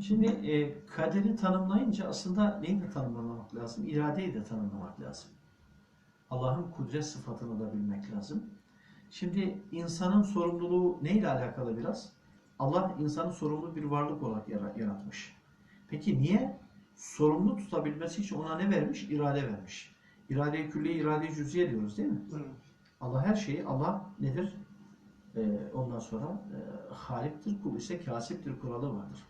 Şimdi e, kaderi tanımlayınca aslında neyi de tanımlamak lazım? İradeyi de tanımlamak lazım. Allah'ın kudret sıfatını da bilmek lazım. Şimdi insanın sorumluluğu neyle alakalı biraz? Allah insanı sorumlu bir varlık olarak yara- yaratmış. Peki niye? Sorumlu tutabilmesi için ona ne vermiş? İrade vermiş. İrade-i külliye, irade-i cüz'iye diyoruz değil mi? Allah her şeyi, Allah nedir? Ee, ondan sonra e, haliktir, kul ise kasiptir kuralı vardır.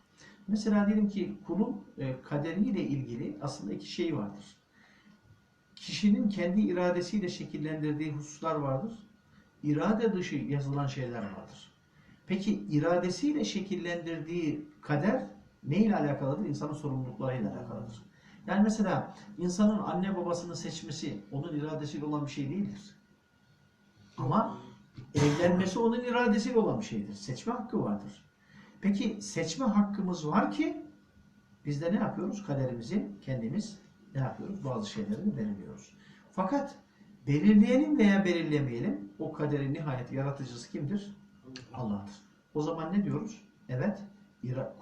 Mesela diyelim ki kulun e, kaderiyle ilgili aslında iki şey vardır. Kişinin kendi iradesiyle şekillendirdiği hususlar vardır. İrade dışı yazılan şeyler vardır. Peki iradesiyle şekillendirdiği kader ne ile alakalıdır? İnsanın sorumluluklarıyla alakalıdır. Yani mesela insanın anne babasını seçmesi onun iradesiyle olan bir şey değildir. Ama evlenmesi onun iradesiyle olan bir şeydir. Seçme hakkı vardır. Peki seçme hakkımız var ki biz de ne yapıyoruz? Kaderimizi kendimiz ne yapıyoruz? Bazı şeyleri belirliyoruz. Fakat belirleyelim veya belirlemeyelim o kaderin nihayet yaratıcısı kimdir? Allah'tır. O zaman ne diyoruz? Evet,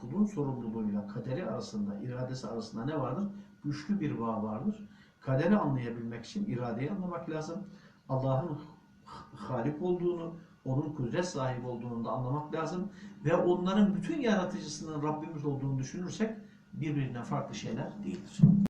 kulun sorumluluğuyla kaderi arasında, iradesi arasında ne vardır? Güçlü bir bağ vardır. Kaderi anlayabilmek için iradeyi anlamak lazım. Allah'ın halik olduğunu, onun kudret sahibi olduğunu da anlamak lazım. Ve onların bütün yaratıcısının Rabbimiz olduğunu düşünürsek birbirinden farklı şeyler değildir.